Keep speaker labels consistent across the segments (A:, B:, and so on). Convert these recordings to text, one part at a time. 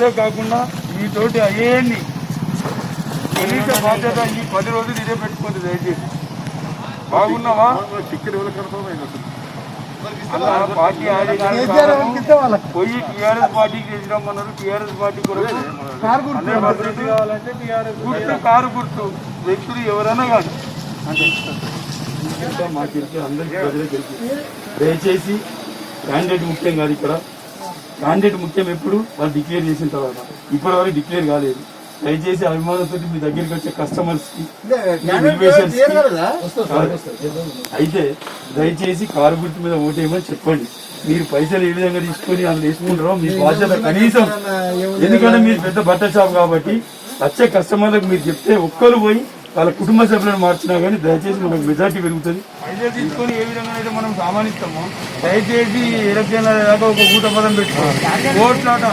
A: లెక్కలే కాకుండా మీతోటి అయ్యేన్ని తెలియక బాధ్యత ఈ పది రోజులు ఇదే పెట్టుకోండి దయచేసి. బాగున్నావా? పార్టీ పోయి టీఆర్ఎస్ పార్టీకి చేసినామన్నారు టీఆర్ఎస్ పార్టీ కూడా అందరూ భద్రత. కావాలంటే టీఆర్ఎస్ గుర్తు కారు గుర్తు. వ్యక్తులు ఎవరైనా కాదు. దయచేసి క్యాండిడేట్ ముఖ్యం కాదు ఇక్కడ. క్యాండిడేట్ ముఖ్యం ఎప్పుడు? వాళ్ళు డిక్లేర్ చేసిన తర్వాత. ఇప్పటి వరకు డిక్లేర్ కాలేదు. దయచేసి అభిమానంతో మీ దగ్గరికి వచ్చే కస్టమర్స్కి అయితే దయచేసి కారు గుర్తు మీద ఓటేయమని చెప్పండి. మీరు పైసలు ఏ విధంగా తీసుకొని అందులో వేసుకుంటారో మీ బాధ్యత కనీసం. ఎందుకంటే మీరు పెద్ద బట్టల షాప్ కాబట్టి వచ్చే కస్టమర్లకు మీరు చెప్తే ఒక్కరు పోయి వాళ్ళ కుటుంబ సభ్యులను మార్చినా కానీ దయచేసి మనకు మెజార్టీ పెరుగుతుంది. పైసలు తీసుకొని ఏ విధంగా అయితే మనం సామానిస్తామో దయచేసి ఎలక్షన్ దాకా ఒక ఊట పదం పెట్టుకోండి ఓట్లాట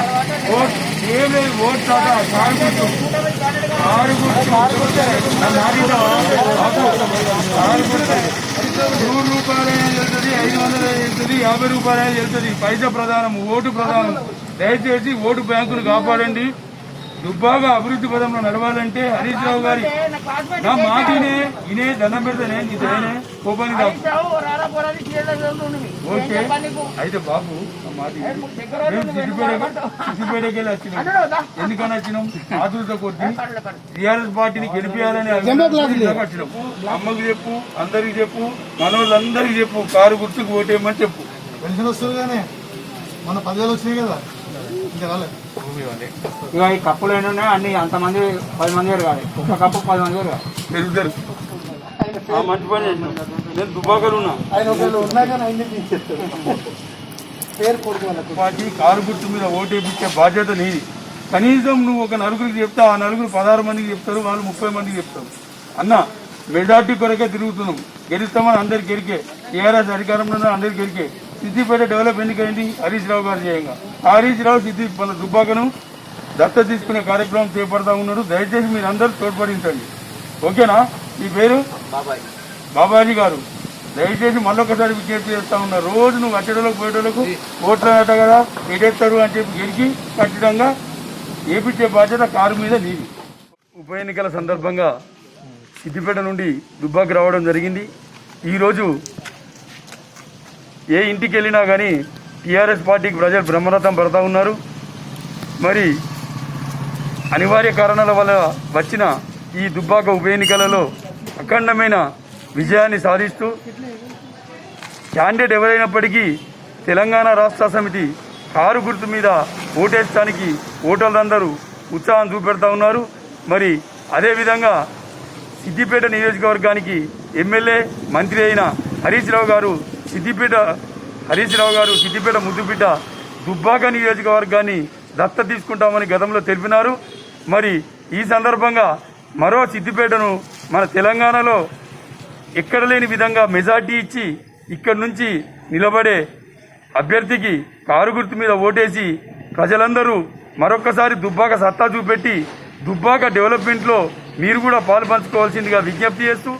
A: ఓట్ ఏం లేదు ఓట్లాట కారు గుర్తు. కారు గుర్తు. కారు గుర్తు. నూరు రూపాయలైనా వెళ్తుంది ఐదు వందలు వెళ్తుంది యాభై రూపాయలైనా వెళ్తుంది పైసా ప్రధానం ఓటు ప్రధానం. దయచేసి ఓటు బ్యాంకును కాపాడండి. దుబ్బాగా అభివృద్ధి పదంలో నడవాలంటే హరీష్ రావు గారి నా మాట ఇనే దండం పెడతానే నీ దయనే కోపానికి రావు ఓకే. అయితే బాబు మాట సిద్దిపేటకి వెళ్ళి వచ్చినాం. ఎందుకని వచ్చినాం? ఆతులత కొద్ది టీఆర్ఎస్ పార్టీని గెలిపించాలని వచ్చినాం. అమ్మకి చెప్పు అందరికి చెప్పు మనోళ్ళందరికి చెప్పు కారు గుర్తుకు ఓటేయమని చెప్పు.
B: పెన్షన్ వస్తుంది కానీ మన పదివేలు వచ్చినాయి కదా. ఇంకా రాలేదు.
C: ఇక ఈ కప్పులు ఏంటంటే అన్ని అంతమంది పది మంది వేరు కాదు ఒక కప్పు పది మంది వేరు కాదు
A: పెరుగుతారు ఆ మంచి పని చేసినాం. నేను దుబ్బాకలు ఉన్నా.
B: ఆయన ఒకళ్ళు ఉన్నా కానీ అన్ని తీసేస్తారు. పేరు కొడుకు వాళ్ళకు.
A: పార్టీ కారు గుర్తు మీద ఓటేపించే బాధ్యత నీది. కనీసం నువ్వు ఒక నలుగురికి చెప్తే ఆ నలుగురు పదహారు మందికి చెప్తారు వాళ్ళు ముప్పై మందికి చెప్తారు. అన్న మెజార్టీ కొరకే తిరుగుతున్నాం. గెలుస్తామని అందరికి గెలికే టీఆర్ఎస్ అధికారంలో ఉన్న అందరికి గెలికే సిద్దిపేట డెవలప్ ఎందుకైంది హరీష్ రావు గారు చేయంగా. హరీష్ రావు సిద్ధి మన దుబ్బాకను దత్త తీసుకునే కార్యక్రమం చేపడతా ఉన్నాడు. దయచేసి మీరు అందరూ తోడ్పడించండి. ఓకేనా? మీ పేరు? బాబాజీ గారు. దయచేసి మళ్ళొకసారి విజ్ఞప్తి చేస్తా ఉన్నా రోజు నువ్వు అచ్చడలకు పోయేటోళ్ళకు ఓట్లు అట కదా ఎడేస్తారు అని చెప్పి గెలిచి ఖచ్చితంగా ఏపించే బాధ్యత కారు మీద నీది. ఉప ఎన్నికల సందర్భంగా సిద్దిపేట నుండి దుబ్బాకి రావడం జరిగింది. ఈరోజు ఏ ఇంటికి వెళ్ళినా కానీ టీఆర్ఎస్ పార్టీకి ప్రజలు బ్రహ్మరథం పడతా ఉన్నారు. మరి అనివార్య కారణాల వల్ల వచ్చిన ఈ దుబ్బాక ఉప ఎన్నికలలో అఖండమైన విజయాన్ని సాధిస్తూ క్యాండిడేట్ ఎవరైనప్పటికీ తెలంగాణ రాష్ట్ర సమితి కారు గుర్తు మీద ఓటేయడానికి ఓటర్లందరూ ఉత్సాహం చూపెడతా ఉన్నారు. మరి అదేవిధంగా సిద్దిపేట నియోజకవర్గానికి ఎమ్మెల్యే మంత్రి అయిన హరీష్ రావు గారు సిద్దిపేట హరీష్ రావు గారు సిద్దిపేట ముద్దుపేట దుబ్బాక నియోజకవర్గాన్ని దత్త తీసుకుంటామని గతంలో తెలిపినారు. మరి ఈ సందర్భంగా మరో సిద్దిపేటను మన తెలంగాణలో ఎక్కడ లేని విధంగా మెజార్టీ ఇచ్చి ఇక్కడి నుంచి నిలబడే అభ్యర్థికి కారు గుర్తు మీద ఓటేసి ప్రజలందరూ మరొక్కసారి దుబ్బాక సత్తా చూపెట్టి దుబ్బాక డెవలప్మెంట్లో మీరు కూడా పాలు పంచుకోవాల్సిందిగా విజ్ఞప్తి చేస్తూ